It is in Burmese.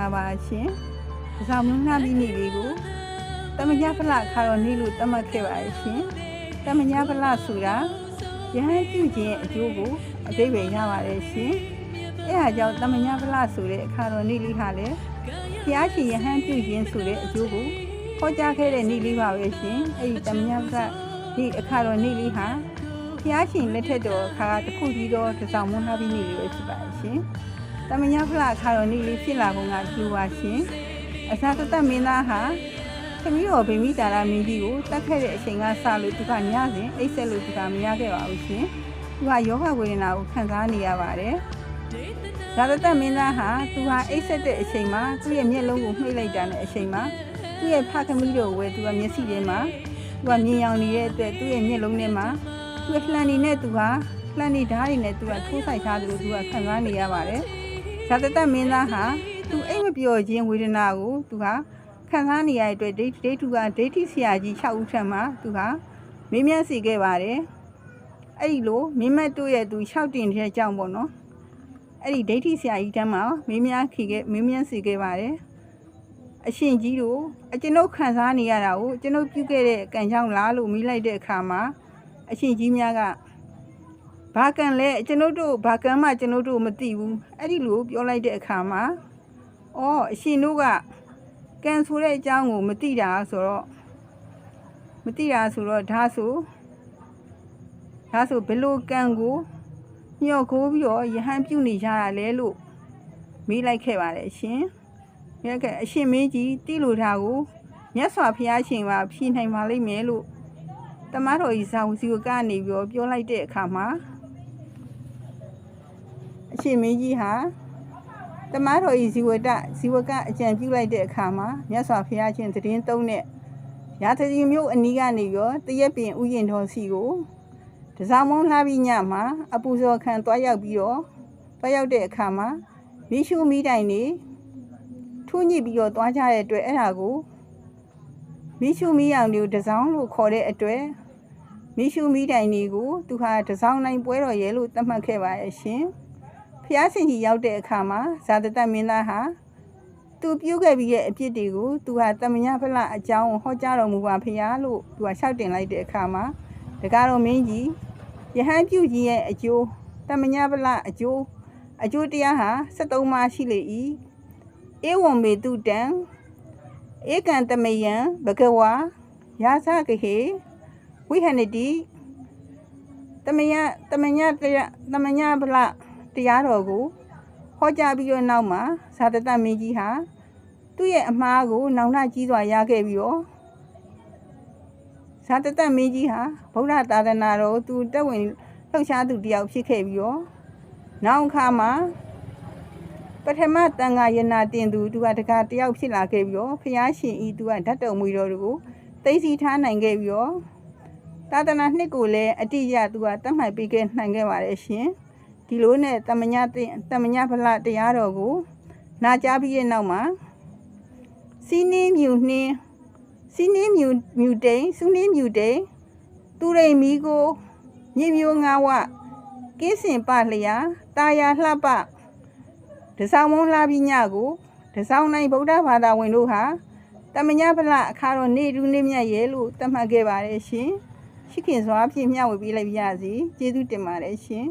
လာပါရှင်။ဒီဆောင်မနှားပြီးနေလေးကိုတမညာဖလခါတော်နေလို့တတ်မှတ်ခဲ့ပါရဲ့ရှင်။တမညာဖလဆိုတာယဟန်ပြုခြင်းအကျိုးကိုအသိပင်ရပါတယ်ရှင်။အဲအားကြောင့်တမညာဖလဆိုတဲ့အခါတော်နေလေးဟာလည်းဘုရားရှင်ယဟန်ပြုခြင်းဆိုတဲ့အကျိုးကိုဟောကြားခဲ့တဲ့နေလေးပါပဲရှင်။အဲဒီတမညာဖလဒီအခါတော်နေလေးဟာဘုရားရှင်လက်ထက်တော်အခါတစ်ခုကြီးတော့ဒီဆောင်မနှားပြီးနေလေးပဲဖြစ်ပါရဲ့ရှင်။ တမညာဖလားခါတော်နေ့လေးဖြစ်လာပုံကကျူပါရှင်အစာတသက်မင်းသားဟာသမီးတော်ဗိမိတာရာမင်းကြီးကိုတတ်ခဲ့တဲ့အချိန်ကစလို့သူကညစဉ်အိတ်ဆက်လို့သူကမရခဲ့ပါဘူးရှင်သူကယောဂဝေဒနာကိုခံစားနေရပါတယ်ဇာတသက်မင်းသားဟာသူဟာအိတ်ဆက်တဲ့အချိန်မှာသူ့ရဲ့မျက်လုံးကိုမှိတ်လိုက်တာနဲ့အချိန်မှာသူ့ရဲ့ဖခင်မီးတော်ကိုဝယ်သူကမျက်စိထဲမှာသူကမြင်ရောင်နေတဲ့အတွက်သူ့ရဲ့မျက်လုံးထဲမှာသူ့လှန်နေနဲ့သူဟာလှန်နေဓာတ်တွေနဲ့သူကထိုးဆိုင်ထားတယ်လို့သူကခံစားနေရပါတယ် ဇာတတမင်းသားဟာသူအိမ်မပြောခြင်းဝေဒနာကိုသူဟာခံစားနေရတဲ့အတွက်ဒိဋ္ဌိဒိဋ္ဌုကဒိဋ္ဌိဆရာကြီး6ဦးထက်မှသူဟာမင်းမြတ်စီခဲ့ပါတယ်အဲ့ဒီလိုမင်းမတ်တို့ရဲ့သူ6တင်တဲ့အကြောင်းပေါ့နော်အဲ့ဒီဒိဋ္ဌိဆရာကြီးတန်းမှာမင်းမြတ်ခိခဲ့မင်းမြတ်စီခဲ့ပါတယ်အရှင်ကြီးတို့အကျွန်ုပ်ခံစားနေရတာကိုကျွန်ုပ်ပြုခဲ့တဲ့ကံကြောင့်လားလို့မိလိုက်တဲ့အခါမှာအရှင်ကြီးများက ဘာကံလဲကျွန်ုပ်တို့ဘာကံမှကျွန်ုပ်တို့မသိဘူးအဲ့ဒီလိုပြောလိုက်တဲ့အခါမှာအော်အရှင်တို့ကကံဆိုတဲ့အကြောင်းကိုမသိတာဆိုတော့မသိတာဆိုတော့ဒါဆိုဒါဆိုဘယ်လိုကံကိုညှော့ခိုးပြီးတော့ယဟန်ပြုနေကြတာလဲလို့မေးလိုက်ခဲ့ပါတယ်ရှင်မြတ်ကအရှင်မင်းကြီးတိလိုတာကိုမြတ်စွာဘုရားရှင်ကဖြေနိုင်ပါလိမ့်မယ်လို့တမတော်ကြီးဇာဝစီကိုကနေပြီးတော့ပြောလိုက်တဲ့အခါမှာ အရှင်မင်းကြီးဟာတမတော်ဤဇီဝတဇီဝကအကြံပြုလိုက်တဲ့အခါမှာမြတ်စွာဘုရားရှင်သတင်းသုံးတဲ့ရာသတိမျိုးအနီးကနေရောတရက်ပင်ဥယျင်တော်စီကိုတစောင်းမုံလှပြီးညမှာအပူဇော်ခံတွားရောက်ပြီးတော့တွားရောက်တဲ့အခါမှာမိရှုမိတိုင်နေထူးညစ်ပြီးတော့တွားကြတဲ့အတွက်အဲ့ဒါကိုမိရှုမိအောင်မျိုးတစောင်းလို့ခေါ်တဲ့အတွက်မိရှုမိတိုင်နေကိုသူဟာတစောင်းနိုင်ပွဲတော်ရဲလို့သတ်မှတ်ခဲ့ပါရဲ့ရှင် ဖျားရှင်ကြီးရောက်တဲ့အခါမှာဇာတတမင်းသားဟာသူပြုတ်ခဲ့ပြီးရဲ့အပြစ်တွေကိုသူဟာတမညာဖလအကြောင်းဟောကြားတော်မူပါဖျားလို့သူဟာလျှောက်တင်လိုက်တဲ့အခါမှာတကားတော်မင်းကြီးယဟန်ပြုတ်ကြီးရဲ့အကျိုးတမညာဖလအကျိုးအကျိုးတရားဟာ73ပါးရှိလေ၏ဧဝံမေတုတံဧကံတမယံဘဂဝါယာသကဟေဝိဟနတိတမညာတမညာတရားတမညာဖလ တရားတော်ကိုဟောကြားပြီးတော့နောက်မှာဇာတတမင်းကြီးဟာသူ့ရဲ့အမှားကိုနောင်တကြီးစွာရခဲ့ပြီးတော့ဇာတတမင်းကြီးဟာဗုဒ္ဓသာသနာတော်သူတက်ဝင်လှုပ်ရှားသူတယောက်ဖြစ်ခဲ့ပြီးတော့နောက်အခါမှာပထမတန်ဃာယနာတင်သူသူကတကားတယောက်ဖြစ်လာခဲ့ပြီးတော့ဖျားရှင်ဤသူကဓာတ်တော်မူတော်ကိုသိသိထားနိုင်ခဲ့ပြီးတော့သာသနာနှစ်ကိုလည်းအတိအကျသူကတတ်မှတ်ပေးခဲ့နိုင်ခဲ့ပါတယ်ရှင် ဒီလိုနဲ့တမညာတင်တမညာဖလတရားတော်ကိုနာကြားပြီးရဲ့နောက်မှာစီးနှင်းမြူနှင်းစီးနှင်းမြူမြူတိန်စူးနှင်းမြူတိန်သူရိန်မီကိုမြေမျိုးငါဝကင်းစင်ပလျာတာယာလှပတစောင်းမုံလှပြီးညကိုတစောင်းနိုင်ဗုဒ္ဓဘာသာဝင်တို့ဟာတမညာဖလအခါတော်နေတူးနေမြတ်ရဲ့လို့သတ်မှတ်ခဲ့ပါတယ်ရှင်ရှိခင်စွာဖြင့်မျှဝေပေးလိုက်ပါရစေကျေးဇူးတင်ပါတယ်ရှင်